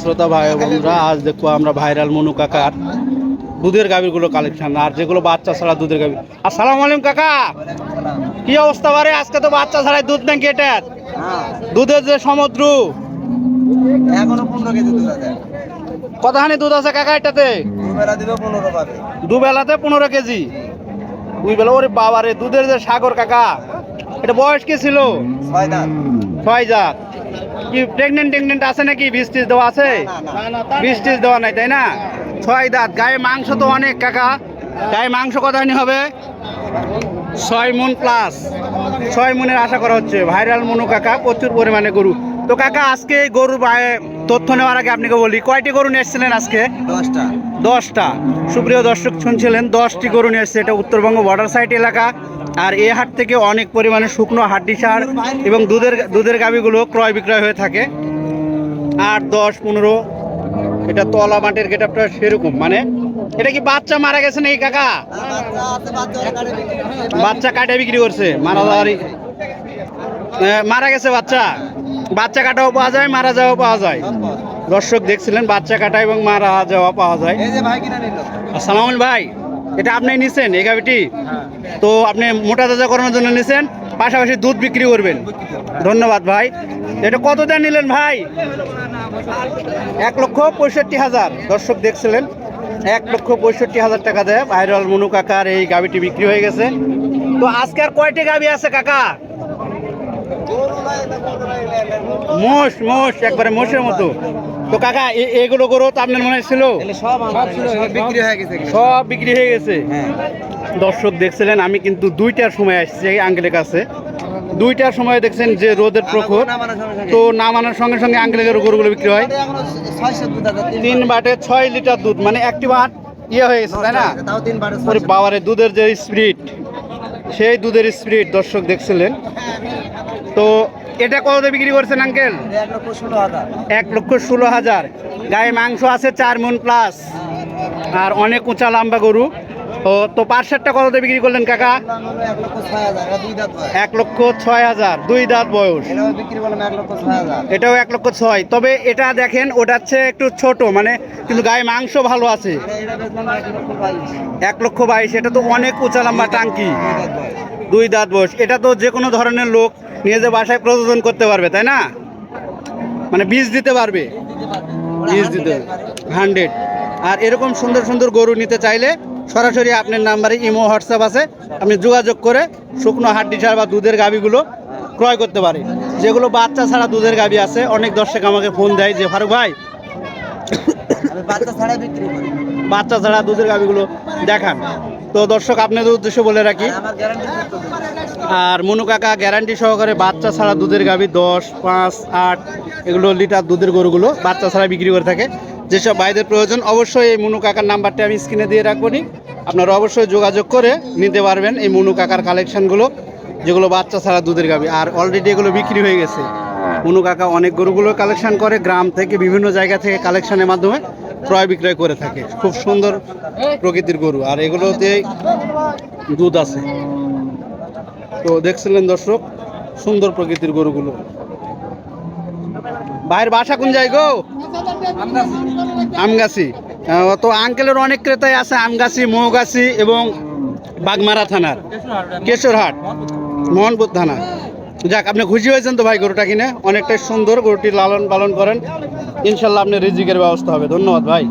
শ্রোতা ভাই বন্ধুরা আজ দেখব আমরা ভাইরাল মনু কাকার দুধের গাভীগুলো কালেকশন আর যেগুলো বাচ্চা ছাড়া দুধের গাভী আসসালামু আলাইকুম কাকা। কি অবস্থা বারে? আজকে তো বাচ্চা ছাড়াই দুধ নাকি এটা দুধের যে সমুদ্র। এখনও পনেরো কেজি দুধ আছে। কতখানি দুধ আছে কাকা এটাতে? দুবেলাতে পনেরো কেজি। দুই বেলা ওরে বাবারে দুধের যে সাগর কাকা এটা বয়স কি ছিল? ছয় জাত কি প্রেগনেন্ট টেগনেন্ট আছে নাকি? বিষ টিস দেওয়া আছে? না, টিস দেওয়া নাই তাই না? ছয় দাঁত গায়ে মাংস তো অনেক কাকা। গায়ে মাংস কতখানি হবে? ছয় মন প্লাস ছয় মনের আশা করা হচ্ছে। ভাইরাল মনু কাকা প্রচুর পরিমাণে গরু। তো কাকা আজকে বায়ে- তথ্য নেওয়ার আগে আপনাকে বলি কয়টি গরু নিয়ে এসেছিলেন আজকে? দশটা। দশটা। সুপ্রিয় দর্শক শুনছিলেন দশটি গরু নিয়ে এসছে। এটা উত্তরবঙ্গ বর্ডার সাইড এলাকা। আর এ হাট থেকে অনেক পরিমাণে শুকনো হাড্ডি সার এবং দুধের দুধের গাভিগুলো ক্রয় বিক্রয় হয়ে থাকে। আট দশ পনেরো এটা তলা মাটির গেটআপটা সেরকম। মানে এটা কি বাচ্চা মারা গেছে নাকি কাকা? বাচ্চা কাটে বিক্রি করছে মারা যাওয়ারই মারা গেছে বাচ্চা। বাচ্চা কাটাও পাওয়া যায় মারা যাওয়া পাওয়া যায়। দর্শক দেখছিলেন বাচ্চা কাটা এবং মারা যাওয়া পাওয়া যায়। আসসালামু ভাই এটা আপনি নিছেন এই গাভিটি? তো আপনি মোটা তাজা করানোর জন্য নিছেন পাশাপাশি দুধ বিক্রি করবেন। ধন্যবাদ ভাই। এটা কত দেন নিলেন ভাই? এক লক্ষ পঁয়ষট্টি হাজার। দর্শক দেখছিলেন এক লক্ষ পঁয়ষট্টি হাজার টাকা দেয় ভাইরাল মনু কাকার এই গাবিটি বিক্রি হয়ে গেছে। তো আজকে আর কয়টি গাভি আছে কাকা? মোষ মোষ একবারে মোষের মতো। তো কাকা এগুলো গরু তো আপনার মনে হয় ছিল? সব সব বিক্রি হয়ে গেছে সব বিক্রি হয়ে গেছে? হ্যাঁ দর্শক দেখছিলেন, আমি কিন্তু দুইটার সময় আসছি এই আঙ্কেলের কাছে। দুইটার সময় দেখছেন যে রোদের প্রখর। তো নামানোর সঙ্গে সঙ্গে আঙ্কেলের গরুগুলো বিক্রি হয়। তিন বাটে ছয় লিটার দুধ মানে একটি বাট ইয়ে হয়ে গেছে, তাই না? বাবারে, দুধের যে স্পিরিট সেই দুধের স্পিরিট দর্শক দেখছিলেন। তো এটা কত বিক্রি করছেন আঙ্কেল? এক লক্ষ ষোলো হাজার। গায়ে মাংস আছে চার মন প্লাস আর অনেক উঁচা লম্বা গরু। ও, তো পার্সেটটা দিয়ে বিক্রি করলেন, কাকা? এক লক্ষ ছয় হাজার, দুই দাঁত বয়স। এটাও এক লক্ষ ছয়। তবে এটা দেখেন, ওটা হচ্ছে একটু ছোট মানে কিন্তু গায়ে মাংস ভালো আছে। এক লক্ষ বাইশ, এটা তো অনেক উঁচা লম্বা টাঙ্কি। দুই দাঁত বয়স। এটা তো যে কোনো ধরনের লোক নিয়ে যে বাসায় প্রযোজন করতে পারবে, তাই না? মানে বীজ দিতে পারবে। বীজ দিতে হান্ড্রেড। আর এরকম সুন্দর সুন্দর গরু নিতে চাইলে সরাসরি আপনার নাম্বারে ইমো, হোয়াটসঅ্যাপ আছে। আপনি যোগাযোগ করে শুকনো হাড্ডি ছাড়া বা দুধের গাভিগুলো ক্রয় করতে পারে যেগুলো বাচ্চা ছাড়া দুধের গাভি আছে, অনেক দর্শক আমাকে ফোন দেয় যে, ফারুক ভাই, বাচ্চা ছাড়া দুধের গাভিগুলো দেখান। তো দর্শক, আপনাদের উদ্দেশ্য বলে রাখি, আর মনু কাকা গ্যারান্টি সহকারে বাচ্চা ছাড়া দুধের গাভি দশ, পাঁচ, আট, এগুলো লিটার দুধের গরুগুলো বাচ্চা ছাড়া বিক্রি করে থাকে। যেসব ভাইদের প্রয়োজন, অবশ্যই এই মনু কাকার নাম্বারটা আমি স্ক্রিনে দিয়ে রাখব নি আপনারা অবশ্যই যোগাযোগ করে নিতে পারবেন এই মনু কাকার কালেকশানগুলো যেগুলো বাচ্চা ছাড়া দুধের গাভি। আর অলরেডি এগুলো বিক্রি হয়ে গেছে। মনু কাকা অনেক গরুগুলো কালেকশান করে, গ্রাম থেকে বিভিন্ন জায়গা থেকে কালেকশানের মাধ্যমে ক্রয় বিক্রয় করে থাকে। খুব সুন্দর প্রকৃতির গরু। আর এগুলোতে দুধ আছে। তো দেখছিলেন দর্শক, সুন্দর প্রকৃতির গরুগুলো। ভাইয়ের বাসা কোন জায়গা গো? আমগাছি। তো আঙ্কেলের অনেক ক্রেতাই আছে আমগাছি, মৌগাছি এবং বাগমারা থানার। কেশরহাট, মোহনপুর থানা। যাক, আপনি খুশি হয়েছেন তো ভাই গরুটা কিনে? অনেকটাই সুন্দর গরুটি লালন পালন করেন। ইনশাল্লাহ আপনি রিজিকের ব্যবস্থা হবে। ধন্যবাদ ভাই।